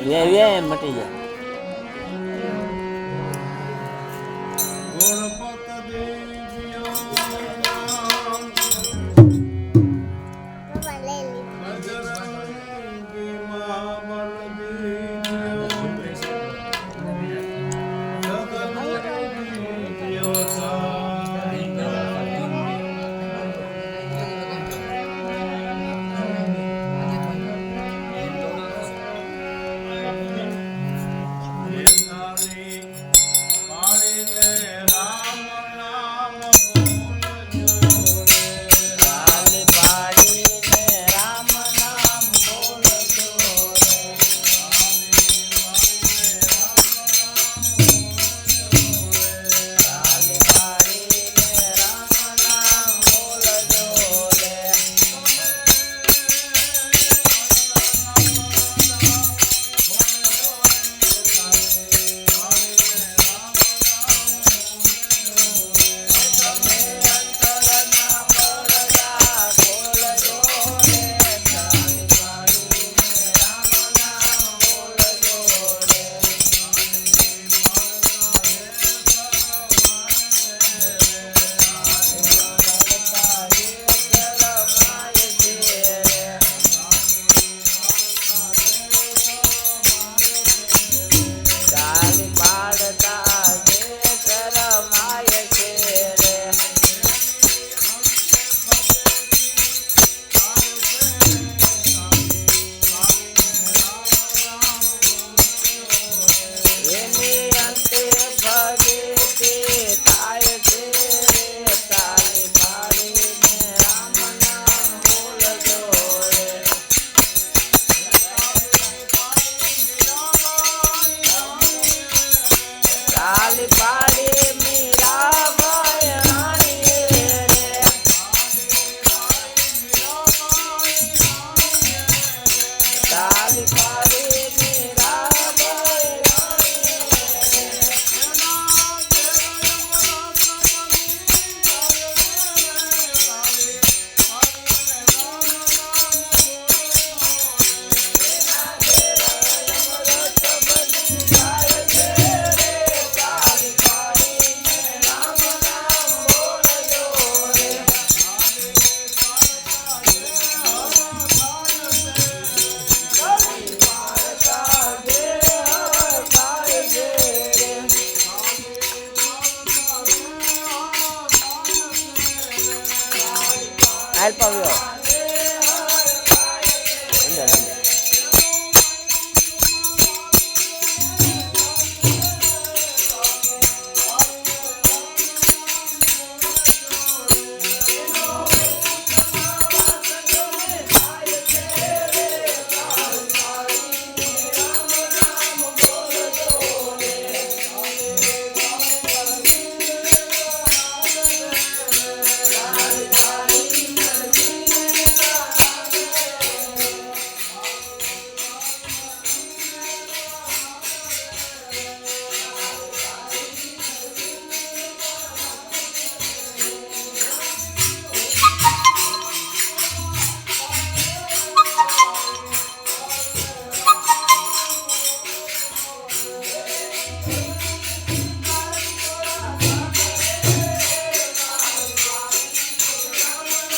Way way મટી જાય. ગણપત દેવ Alibaba. A él, Pablo. Anda, anda.